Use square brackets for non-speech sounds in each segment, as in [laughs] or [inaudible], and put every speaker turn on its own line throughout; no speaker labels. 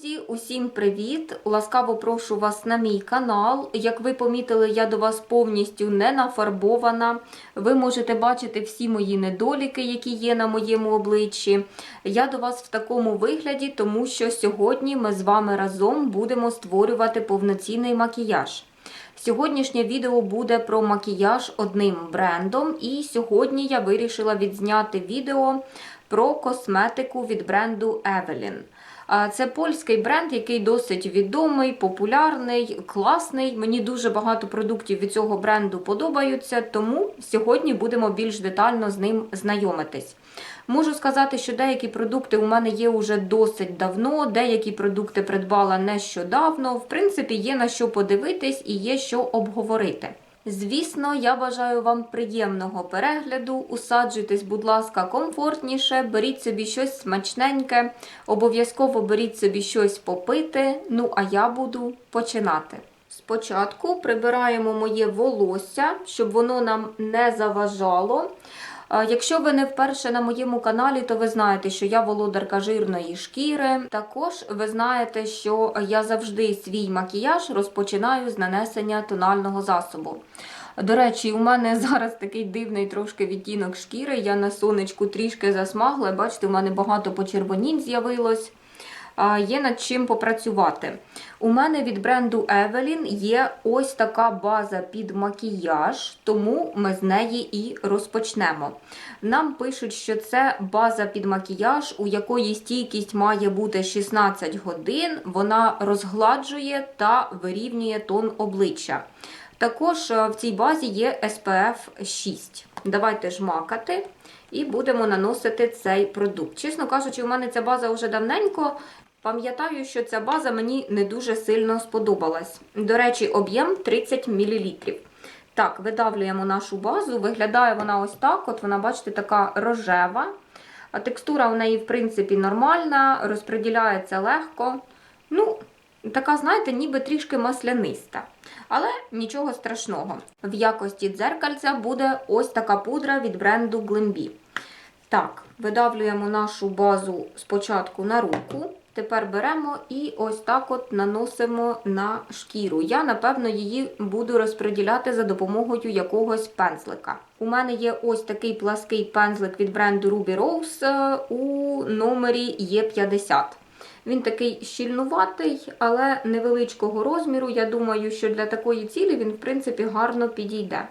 Друзі, усім привіт! Ласкаво прошу вас на мій канал. Як ви помітили, я до вас повністю не нафарбована. Ви можете бачити всі мої недоліки, які є на моєму обличчі. Я до вас в такому вигляді, тому що сьогодні ми з вами разом будемо створювати повноцінний макіяж. Сьогоднішнє відео буде про макіяж одним брендом, і сьогодні я вирішила відзняти відео про косметику від бренду Evelyn. Це польський бренд, який досить відомий, популярний, класний. Мені дуже багато продуктів від цього бренду подобаються, тому сьогодні будемо більш детально з ним знайомитись. Можу сказати, що деякі продукти у мене є уже досить давно, деякі продукти придбала нещодавно. В принципі, є на що подивитись і є що обговорити. Звісно, я бажаю вам приємного перегляду. Усаджуйтесь, будь ласка, комфортніше, беріть собі щось смачненьке, обов'язково беріть собі щось попити. Ну, а я буду починати. Спочатку прибираємо моє волосся, щоб воно нам не заважало. Якщо ви не вперше на моєму каналі, то ви знаєте, що я володарка жирної шкіри. Також ви знаєте, що я завжди свій макіяж розпочинаю з нанесення тонального засобу. До речі, у мене [laughs] зараз такий дивний трошки відтінок шкіри. Я на сонечку трішки засмагла. Бачите, у мене багато почервонінь з'явилось. Є над чим попрацювати. У мене від бренду Evelyn є ось така база під макіяж, тому ми з неї і розпочнемо. Нам пишуть, що це база під макіяж, у якої стійкість має бути 16 годин. Вона розгладжує та вирівнює тон обличчя. Також е, в цій базі є SPF 6. Давайте жмакати і будемо наносити цей продукт. Чесно кажучи, у мене ця база вже давненько. Пам'ятаю, що ця база мені не дуже сильно сподобалась. До речі, об'єм 30 мл. Так, видавлюємо нашу базу. Виглядає вона ось так. От вона, бачите, така рожева. А текстура у неї, в принципі, нормальна, розподіляється легко. Ну, така, знаєте, ніби трішки масляниста. Але нічого страшного. В якості дзеркальця буде ось така пудра від бренду Glambi. Так, видавлюємо нашу базу спочатку на руку. Тепер беремо і ось так от наносимо на шкіру. Я, напевно, її буду розподіляти за допомогою якогось пензлика. У мене є ось такий плаский пензлик від бренду Ruby Rose е, у номері Е50. Він такий щільнуватий, але невеличкого розміру. Я думаю, що для такої цілі він, в принципі, гарно підійде.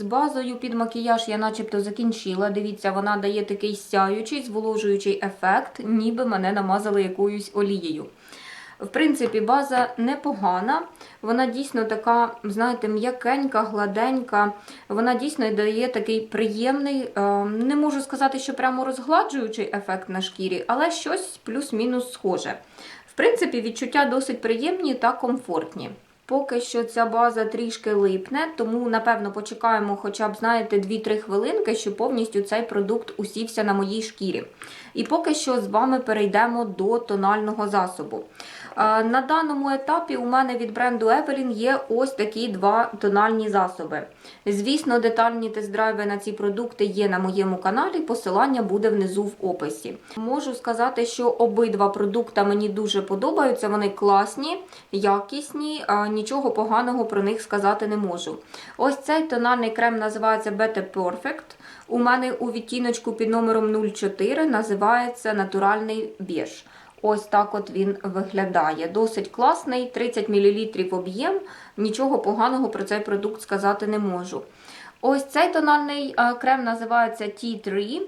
З базою під макіяж я начебто закінчила. Дивіться, вона дає такий сяючий, зволожуючий ефект, ніби мене намазали якоюсь олією. В принципі, база непогана. Вона дійсно така, знаєте, м'якенька, гладенька. Вона дійсно дає такий приємний, е, не можу сказати, що прямо розгладжуючий ефект на шкірі, але щось плюс-мінус схоже. В принципі, відчуття досить приємні та комфортні. Поки що ця база трішки липне, тому, напевно, почекаємо хоча б, знаєте, 2-3 хвилинки, щоб повністю цей продукт усівся на моїй шкірі. І поки що з вами перейдемо до тонального засобу. На даному етапі у мене від бренду Evelyn є ось такі два тональні засоби. Звісно, детальні тест-драйви на ці продукти є на моєму каналі, посилання буде внизу в описі. Можу сказати, що обидва продукти мені дуже подобаються, вони класні, якісні, нічого поганого про них сказати не можу. Ось цей тональний крем називається Better Perfect. У мене у відтіночку під номером 04 називається натуральний біж. Ось так от він виглядає. Досить класний, 30 мл об'єм. Нічого поганого про цей продукт сказати не можу. Ось цей тональний е, крем називається T3.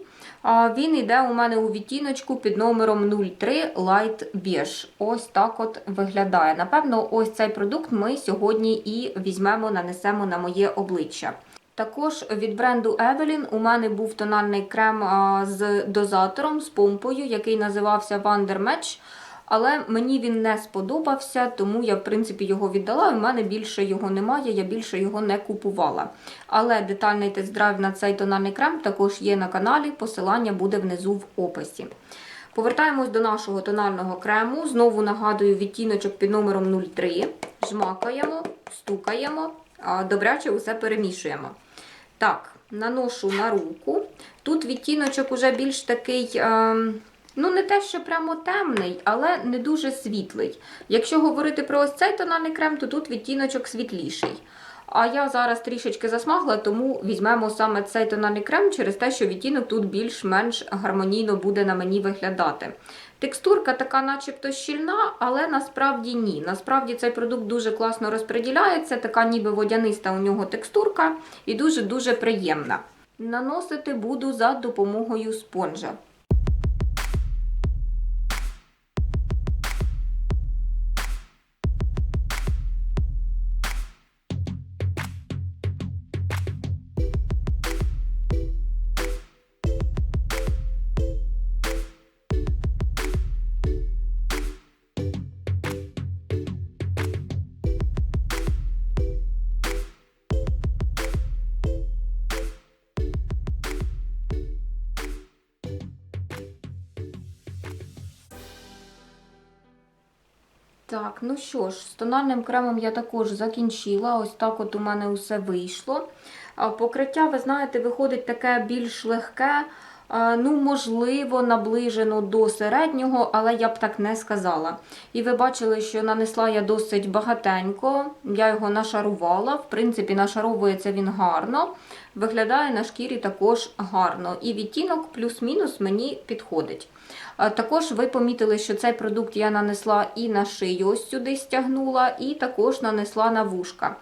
Він йде у мене у відтіночку під номером 03 Light Beige. Ось так от виглядає. Напевно, ось цей продукт ми сьогодні і візьмемо, нанесемо на моє обличчя. Також від бренду Evelyn у мене був тональний крем з дозатором, з помпою, який називався Wonder Match. Але мені він не сподобався, тому я, в принципі, його віддала. У мене більше його немає, я більше його не купувала. Але детальний тест-драйв на цей тональний крем також є на каналі. Посилання буде внизу в описі. Повертаємось до нашого тонального крему. Знову нагадую відтіночок під номером 03. Жмакаємо, стукаємо, добряче усе перемішуємо. Так, наношу на руку. Тут відтіночок уже більш такий, е, ну не те, що прямо темний, але не дуже світлий. Якщо говорити про ось цей тональний крем, то тут відтіночок світліший. А я зараз трішечки засмагла, тому візьмемо саме цей тональний крем через те, що відтінок тут більш-менш гармонійно буде на мені виглядати. Текстурка така, начебто, щільна, але насправді ні. Насправді цей продукт дуже класно розподіляється, така ніби водяниста у нього текстурка і дуже-дуже приємна. Наносити буду за допомогою спонжа. Так, ну що ж, з тональним кремом я також закінчила. Ось так от у мене усе вийшло. Покриття, ви знаєте, виходить таке більш легке, ну, можливо, наближено до середнього, але я б так не сказала. І ви бачили, що нанесла я досить багатенько, я його нашарувала. В принципі, нашаровується він гарно. Виглядає на шкірі також гарно. І відтінок плюс-мінус мені підходить. А Також ви помітили, що цей продукт я нанесла і на шию, ось сюди стягнула, і також нанесла на вушка.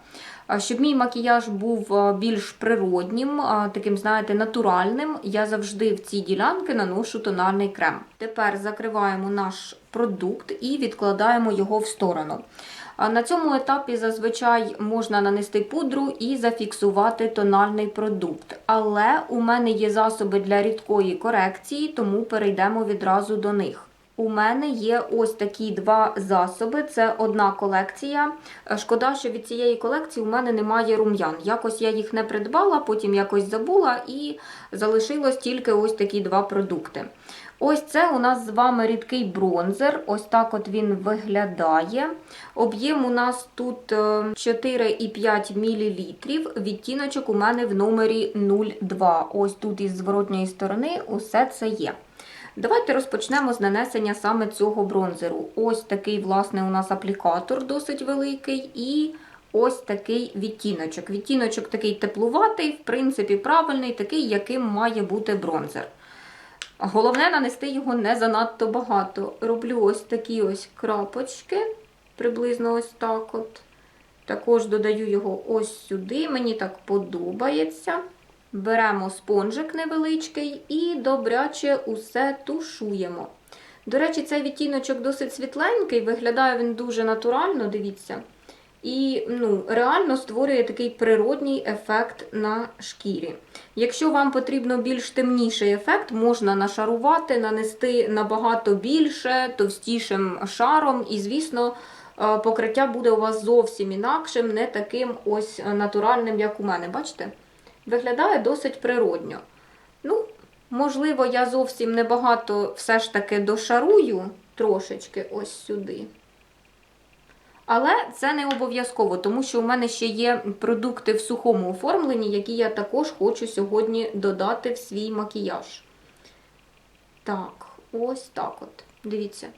Щоб мій макіяж був більш природнім, таким, знаєте, натуральним, я завжди в ці ділянки наношу тональний крем. Тепер закриваємо наш продукт і відкладаємо його в сторону. На цьому етапі зазвичай можна нанести пудру і зафіксувати тональний продукт. Але у мене є засоби для рідкої корекції, тому перейдемо відразу до них. У мене є ось такі два засоби. Це одна колекція. Шкода, що від цієї колекції у мене немає рум'ян. Якось я їх не придбала, потім якось забула і залишилось тільки ось такі два продукти. Ось це у нас з вами рідкий бронзер. Ось так от він виглядає. Об'єм у нас тут е, 4,5 мл. Відтіночок у мене в номері 02. Ось тут із зворотньої сторони усе це є. Давайте розпочнемо з нанесення саме цього бронзеру. Ось такий, власне, у нас аплікатор досить великий. І ось такий відтіночок. Відтіночок такий теплуватий, в принципі, правильний, такий, яким має бути бронзер. Головне нанести його не занадто багато. Роблю ось такі ось крапочки, приблизно ось так от. Також додаю його ось сюди, мені так подобається. Беремо спонжик невеличкий і добряче усе тушуємо. До речі, цей відтіночок досить світленький, виглядає він дуже натурально, дивіться. І ну, реально створює такий природній ефект на шкірі. Якщо вам потрібно більш темніший ефект, можна нашарувати, нанести набагато більше, товстішим шаром, і, звісно, е, покриття буде у вас зовсім інакшим, не таким ось натуральним, як у мене. Бачите? Виглядає досить природньо. Ну, можливо, я зовсім небагато все ж таки дошарую трошечки ось сюди. Але це не обов'язково, тому що у мене ще є продукти в сухому оформленні, які я також хочу сьогодні додати в свій макіяж. Так, ось так от. Дивіться.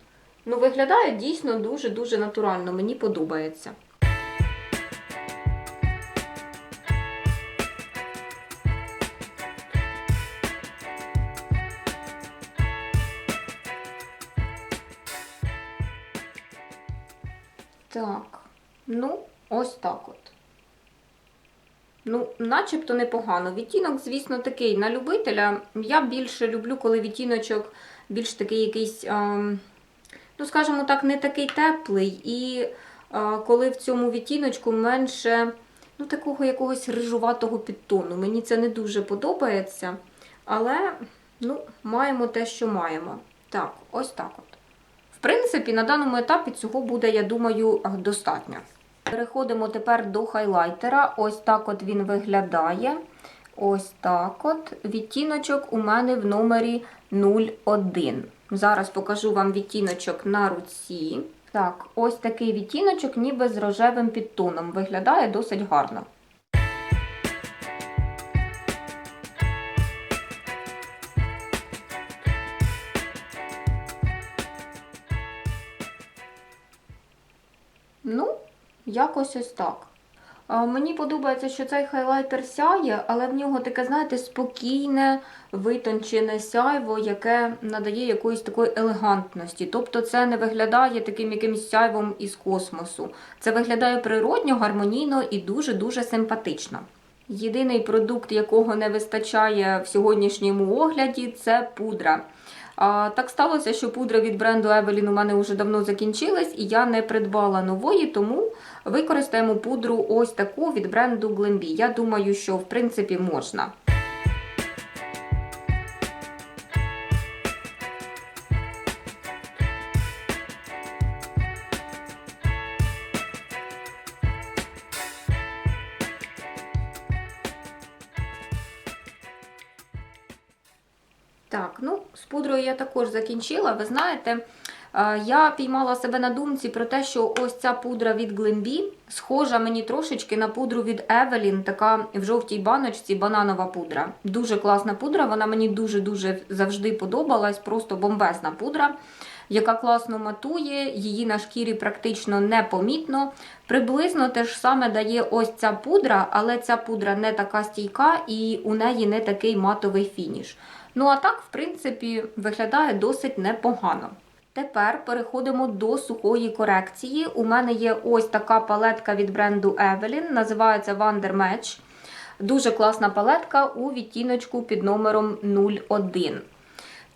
Ну, виглядає дійсно дуже-дуже натурально, мені подобається. Так, ну, ось так от. Ну, начебто непогано. Відтінок, звісно, такий на любителя. Я більше люблю, коли відтіночок більш такий якийсь, ем, ну, скажімо так, не такий теплий. І е, коли в цьому відтіночку менше ну, такого якогось рижуватого підтону. Мені це не дуже подобається. Але, ну, маємо те, що маємо. Так, ось так от. Принципі, на даному етапі цього буде, я думаю, достатньо. Переходимо тепер до хайлайтера. Ось так от він виглядає. Ось так от. Відтіночок у мене в номері 01. Зараз покажу вам відтіночок на руці. Так, ось такий відтіночок, ніби з рожевим підтоном. Виглядає досить гарно. Ну, якось ось так. Мені подобається, що цей хайлайтер сяє, але в нього таке, знаєте, спокійне, витончене сяйво, яке надає якоїсь такої елегантності. Тобто це не виглядає таким якимось сяйвом із космосу. Це виглядає природньо, гармонійно і дуже-дуже симпатично. Єдиний продукт, якого не вистачає в сьогоднішньому огляді, це пудра. Так сталося, що пудра від бренду Evelyn у мене вже давно закінчилась, і я не придбала нової, тому використаємо пудру ось таку від бренду Glambi. Я думаю, що в принципі можна. Так, ну, з пудрою я також закінчила. Ви знаєте, е, я піймала себе на думці про те, що ось ця пудра від Glambi схожа мені трошечки на пудру від Evelyn, така в жовтій баночці бананова пудра. Дуже класна пудра, вона мені дуже-дуже завжди подобалась, просто бомбезна пудра. Яка класно матує, її на шкірі практично непомітно. Приблизно те ж саме дає ось ця пудра, але ця пудра не така стійка і у неї не такий матовий фініш. Ну, а так, в принципі, виглядає досить непогано. Тепер переходимо до сухої корекції. У мене є ось така палетка від бренду Evelyn, називається Wonder Match. Дуже класна палетка у відтіночку під номером 01.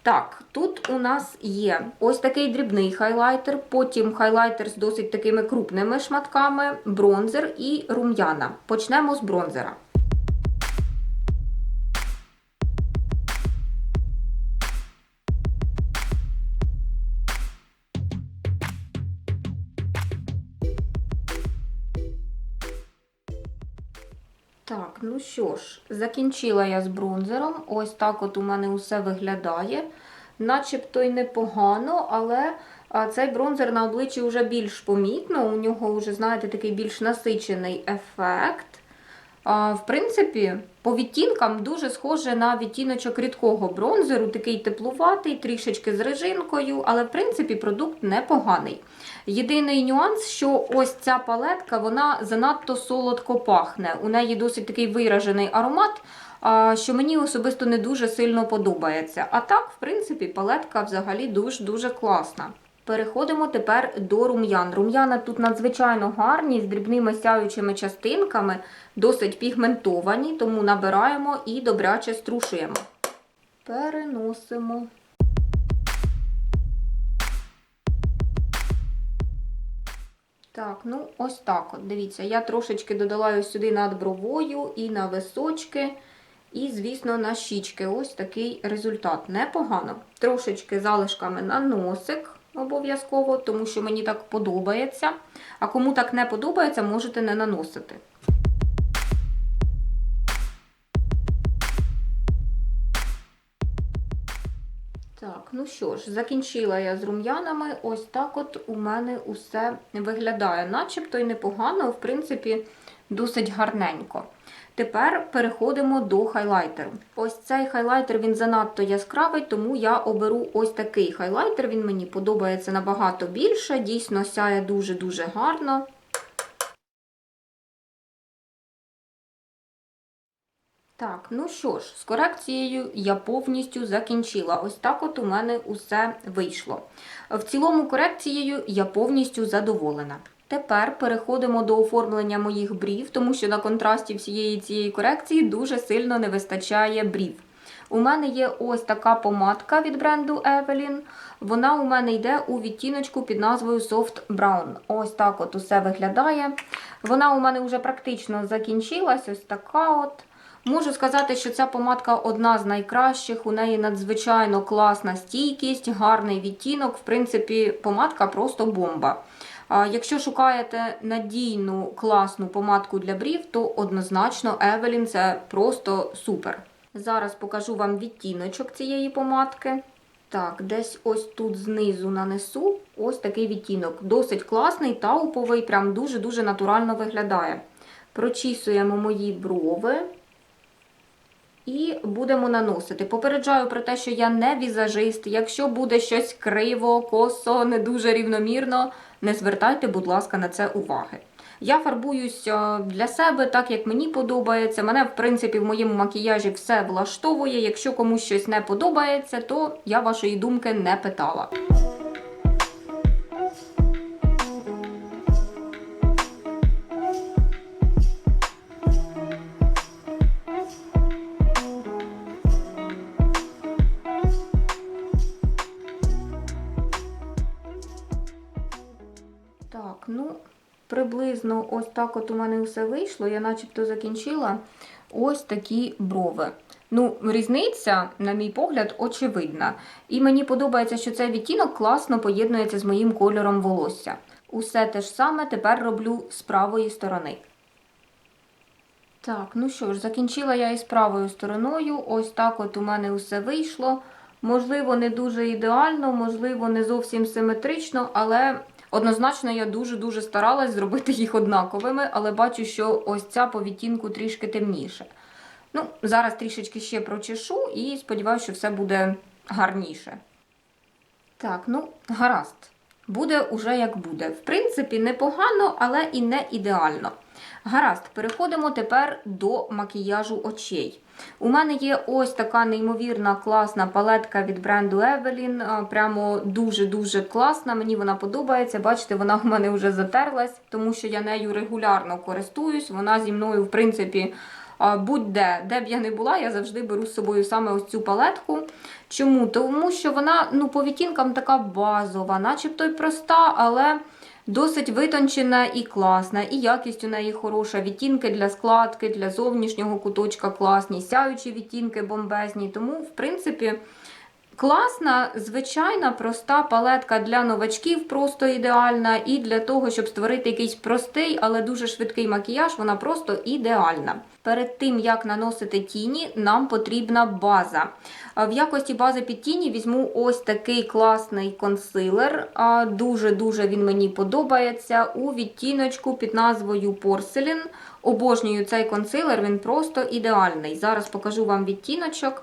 Так, тут у нас є ось такий дрібний хайлайтер, потім хайлайтер з досить такими крупними шматками, бронзер і рум'яна. Почнемо з бронзера. Ну що ж, закінчила я з бронзером. Ось так от у мене усе виглядає. Начебто й непогано, але цей бронзер на обличчі вже більш помітно. У нього вже, знаєте, такий більш насичений ефект. В принципі, по відтінкам дуже схоже на відтіночок рідкого бронзеру, такий теплуватий, трішечки з режинкою, але в принципі продукт непоганий. Єдиний нюанс, що ось ця палетка вона занадто солодко пахне. У неї досить такий виражений аромат, що мені особисто не дуже сильно подобається. А так, в принципі, палетка взагалі дуже-дуже класна. Переходимо тепер до рум'ян. Рум'яна тут надзвичайно гарні, з дрібними сяючими частинками, досить пігментовані, тому набираємо і добряче струшуємо. Переносимо. Так, ну ось так от. Дивіться, я трошечки додала сюди над бровою і на височки, і, звісно, на щічки. Ось такий результат. Непогано. Трошечки залишками на носик обов'язково, тому що мені так подобається. А кому так не подобається, можете не наносити. Так, ну що ж, закінчила я з рум'янами. Ось так от у мене усе виглядає. Начебто й непогано, в принципі, досить гарненько. Тепер переходимо до хайлайтеру. Ось цей хайлайтер він занадто яскравий, тому я оберу ось такий хайлайтер. Він мені подобається набагато більше, дійсно сяє дуже-дуже гарно. Так, ну що ж, з корекцією я повністю закінчила. Ось так от у мене усе вийшло. В цілому корекцією я повністю задоволена. Тепер переходимо до оформлення моїх брів, тому що на контрасті всієї цієї корекції дуже сильно не вистачає брів. У мене є ось така помадка від бренду Evelyn. Вона у мене йде у відтіночку під назвою Soft Brown. Ось так от усе виглядає. Вона у мене вже практично закінчилась, ось така от. Можу сказати, що ця помадка одна з найкращих. У неї надзвичайно класна стійкість, гарний відтінок. В принципі, помадка просто бомба. Якщо шукаєте надійну класну помадку для брів, то однозначно Evelyn це просто супер. Зараз покажу вам відтіночок цієї помадки. Так, десь ось тут знизу нанесу ось такий відтінок. Досить класний, тауповий, прям дуже-дуже натурально виглядає. Прочісуємо мої брови і будемо наносити. Попереджаю про те, що я не візажист. Якщо буде щось криво, косо, не дуже рівномірно, не звертайте, будь ласка, на це уваги. Я фарбуюсь е, для себе так, як мені подобається. Мене, в принципі, в моєму макіяжі все влаштовує. Якщо комусь щось не подобається, то я вашої думки не питала. Ось так от у мене все вийшло. Я начебто закінчила ось такі брови. Ну, різниця, на мій погляд, очевидна. І мені подобається, що цей відтінок класно поєднується з моїм кольором волосся. Усе те ж саме тепер роблю з правої сторони. Так, ну що ж, закінчила я із правою стороною. Ось так от у мене усе вийшло. Можливо, не дуже ідеально, можливо, не зовсім симетрично, але однозначно я дуже-дуже старалась зробити їх однаковими, але бачу, що ось ця по відтінку трішки темніше. Ну, зараз трішечки ще прочешу і сподіваюся, що все буде гарніше. Так, ну, гаразд. Буде уже як буде. В принципі, непогано, але і не ідеально. Гаразд, переходимо тепер до макіяжу очей. У мене є ось така неймовірна класна палетка від бренду Evelyn. Прямо дуже-дуже класна. Мені вона подобається. Бачите, вона в мене вже затерлась, тому що я нею регулярно користуюсь. Вона зі мною, в принципі, будь-де, де б я не була, я завжди беру з собою саме ось цю палетку. Чому? Тому що вона ну, по відтінкам така базова, начебто й проста, але досить витончена і класна, і якість у неї хороша. Відтінки для складки, для зовнішнього куточка класні, сяючі відтінки бомбезні. Тому, в принципі, Класна, звичайна, проста палетка для новачків, просто ідеальна. І для того, щоб створити якийсь простий, але дуже швидкий макіяж, вона просто ідеальна. Перед тим, як наносити тіні, нам потрібна база. В якості бази під тіні візьму ось такий класний консилер. Дуже-дуже він мені подобається. У відтіночку під назвою Porcelain. Обожнюю цей консилер, він просто ідеальний. Зараз покажу вам відтіночок.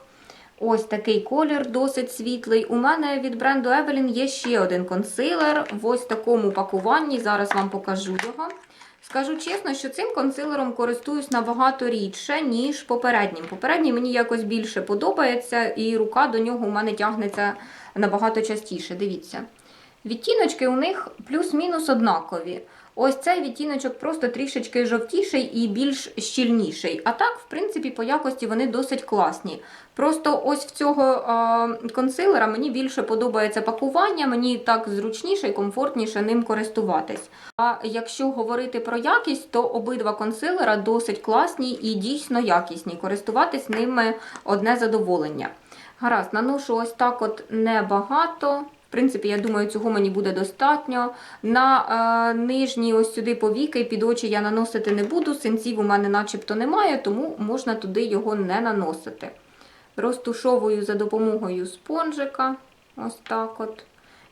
Ось такий колір, досить світлий. У мене від бренду Evelyn є ще один консилер в ось такому пакуванні. Зараз вам покажу його. Скажу чесно, що цим консилером користуюсь набагато рідше, ніж попереднім. Попередній мені якось більше подобається, і рука до нього у мене тягнеться набагато частіше. Дивіться. Відтіночки у них плюс-мінус однакові. Ось цей відтіночок просто трішечки жовтіший і більш щільніший. А так, в принципі, по якості вони досить класні. Просто ось в цього консилера мені більше подобається пакування, мені так зручніше і комфортніше ним користуватись. А якщо говорити про якість, то обидва консилера досить класні і дійсно якісні. Користуватись ними одне задоволення. Гаразд, наношу ось так от небагато. Принципі, я думаю, цього мені буде достатньо. На е, нижні ось сюди повіки під очі я наносити не буду. Синців у мене начебто немає, тому можна туди його не наносити. Розтушовую за допомогою спонжика. Ось так от.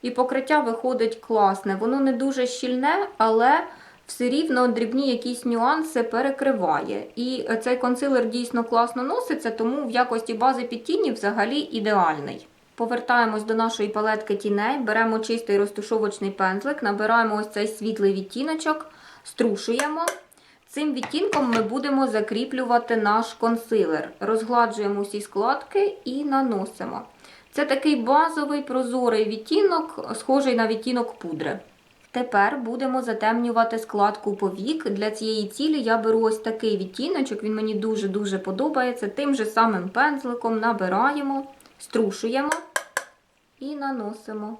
І покриття виходить класне. Воно не дуже щільне, але все рівно дрібні якісь нюанси перекриває. І цей консилер дійсно класно носиться, тому в якості бази під тіні взагалі ідеальний. Повертаємось до нашої палетки тіней, беремо чистий розтушовочний пензлик, набираємо ось цей світлий відтіночок, струшуємо. Цим відтінком ми будемо закріплювати наш консилер. Розгладжуємо усі складки і наносимо. Це такий базовий прозорий відтінок, схожий на відтінок пудри. Тепер будемо затемнювати складку повік. Для цієї цілі я беру ось такий відтіночок, він мені дуже-дуже подобається. Тим же самим пензликом набираємо, струшуємо і наносимо.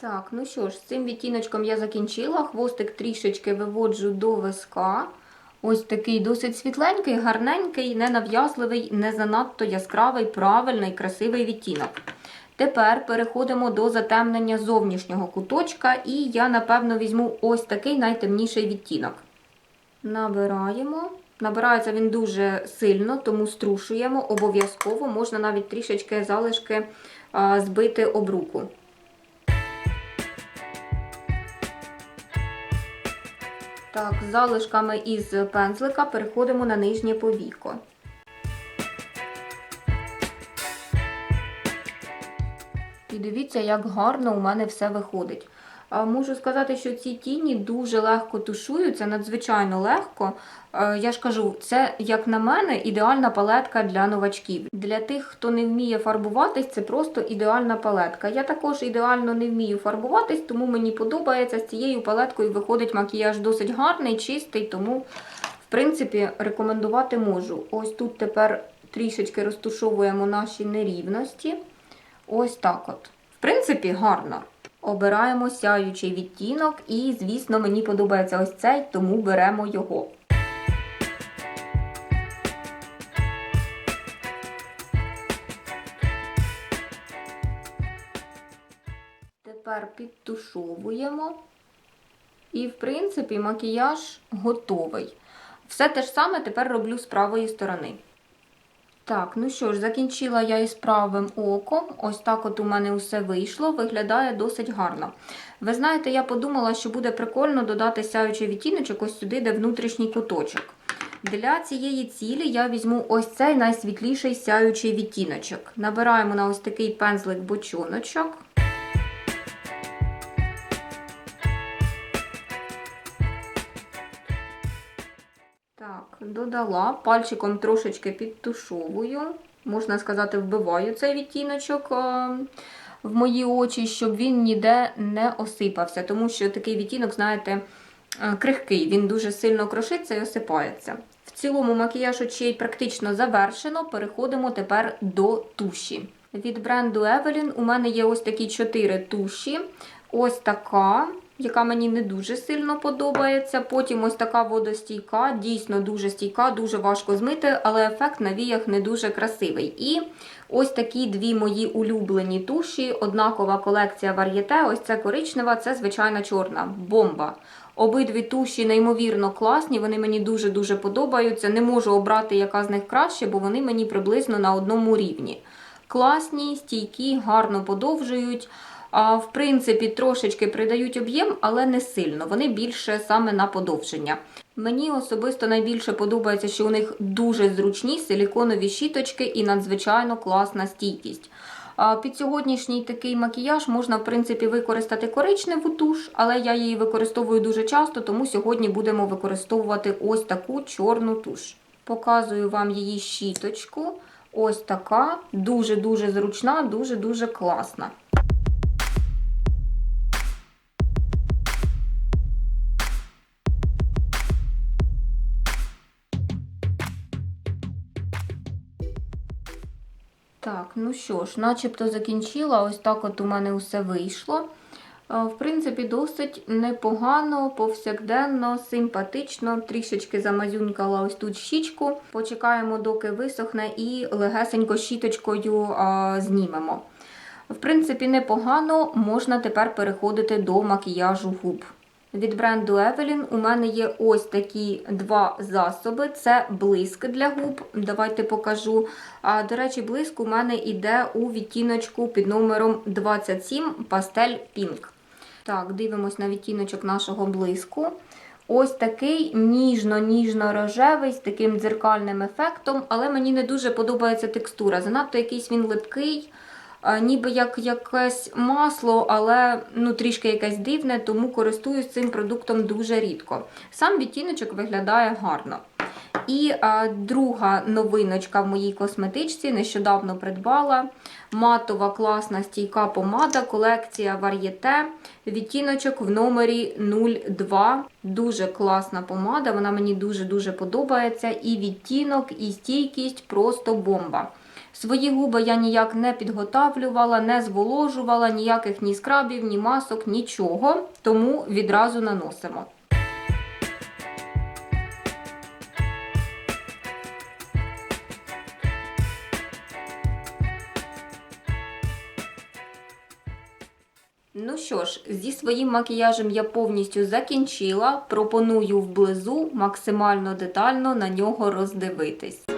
Так, ну що ж, з цим відтіночком я закінчила. Хвостик трішечки виводжу до виска. Ось такий досить світленький, гарненький, ненав'язливий, не занадто яскравий, правильний, красивий відтінок. Тепер переходимо до затемнення зовнішнього куточка, і я, напевно, візьму ось такий найтемніший відтінок. Набираємо. Набирається він дуже сильно, тому струшуємо обов'язково. Можна навіть трішечки залишки збити об руку. Так, залишками із пензлика переходимо на нижнє повіко. І дивіться, як гарно у мене все виходить. Можу сказати, що ці тіні дуже легко тушуються, надзвичайно легко. Я ж кажу, це, як на мене, ідеальна палетка для новачків. Для тих, хто не вміє фарбуватись, це просто ідеальна палетка. Я також ідеально не вмію фарбуватись, тому мені подобається. З цією палеткою виходить макіяж досить гарний, чистий, тому, в принципі, рекомендувати можу. Ось тут тепер трішечки розтушовуємо наші нерівності. Ось так от. В принципі, гарно. Обираємо сяючий відтінок, і, звісно, мені подобається ось цей, тому беремо його. Тепер підтушовуємо. І, в принципі, макіяж готовий. Все те ж саме тепер роблю з правої сторони. Так, ну що ж, закінчила я із правим оком. Ось так от у мене усе вийшло, виглядає досить гарно. Ви знаєте, я подумала, що буде прикольно додати сяючий відтіночок ось сюди, де внутрішній куточок. Для цієї цілі я візьму ось цей найсвітліший сяючий відтіночок. Набираємо на ось такий пензлик бочоночок. Так, додала, пальчиком трошечки підтушовую. Можна сказати, вбиваю цей відтіночок е, в мої очі, щоб він ніде не осипався. Тому що такий відтінок, знаєте, е, крихкий, він дуже сильно крошиться і осипається. В цілому макіяж очей практично завершено. Переходимо тепер до туші. Від бренду Evelyn у мене є ось такі чотири туші. Ось така, яка мені не дуже сильно подобається. Потім ось така водостійка, дійсно дуже стійка, дуже важко змити, але ефект на віях не дуже красивий. І ось такі дві мої улюблені туші, однакова колекція вар'єте. Ось це коричнева, це звичайна чорна бомба. Обидві туші неймовірно класні, вони мені дуже-дуже подобаються. Не можу обрати, яка з них краще, бо вони мені приблизно на одному рівні. Класні, стійкі, гарно подовжують. В принципі, трошечки придають об'єм, але не сильно. Вони більше саме на подовження. Мені особисто найбільше подобається, що у них дуже зручні силіконові щіточки і надзвичайно класна стійкість. Під сьогоднішній такий макіяж можна, в принципі, використати коричневу туш, але я її використовую дуже часто, тому сьогодні будемо використовувати ось таку чорну туш. Показую вам її щіточку. Ось така, дуже-дуже зручна, дуже-дуже класна. Так, ну що ж, начебто закінчила. Ось так от у мене усе вийшло. Е, В принципі, досить непогано, повсякденно, симпатично. Трішечки замазюнькала ось тут щічку. Почекаємо, доки висохне, і легесенько щіточкою а, знімемо. В принципі, непогано, можна тепер переходити до макіяжу губ. Від бренду Evelyn у мене є ось такі два засоби. Це блиск для губ. Давайте покажу. А, До речі, блиск у мене йде у відтіночку під номером 27 пастель Pink. Так, дивимось на відтіночок нашого блиску. Ось такий ніжно-ніжно-рожевий з таким дзеркальним ефектом, але мені не дуже подобається текстура. Занадто якийсь він липкий, ніби як якесь масло, але ну, трішки якесь дивне, тому користуюсь цим продуктом дуже рідко. Сам відтіночок виглядає гарно. І а, друга новиночка в моїй косметичці нещодавно придбала. Матова класна стійка помада, колекція Вар'єте. Відтіночок в номері 02. Дуже класна помада, вона мені дуже-дуже подобається. І відтінок, і стійкість просто бомба. Свої губи я ніяк не підготавлювала, не зволожувала, ніяких ні скрабів, ні масок, нічого, тому відразу наносимо. Ну що ж, зі своїм макіяжем я повністю закінчила. Пропоную вблизу максимально детально на нього роздивитись.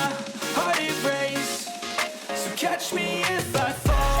catch me if I fall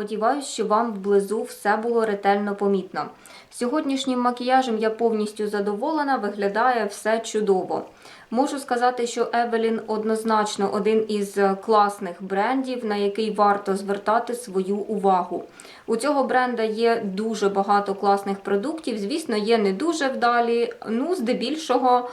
Сподіваюсь, що вам вблизу все було ретельно помітно. Сьогоднішнім макіяжем я повністю задоволена, виглядає все чудово. Можу сказати, що Evelyn однозначно один із класних брендів, на який варто звертати свою увагу. У цього бренда є дуже багато класних продуктів. Звісно, є не дуже вдалі. Ну, здебільшого,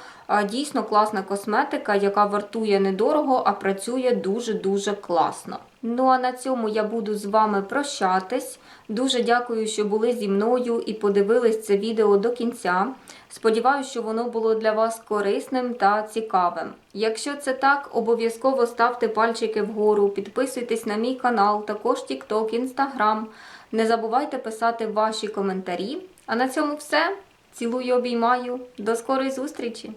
дійсно класна косметика, яка вартує недорого, а працює дуже-дуже класно. Ну а на цьому я буду з вами прощатись. Дуже дякую, що були зі мною і подивились це відео до кінця. Сподіваюся, що воно було для вас корисним та цікавим. Якщо це так, обов'язково ставте пальчики вгору, підписуйтесь на мій канал, також TikTok, Instagram. Не забувайте писати ваші коментарі. А на цьому все. Цілую, обіймаю. До скорої зустрічі!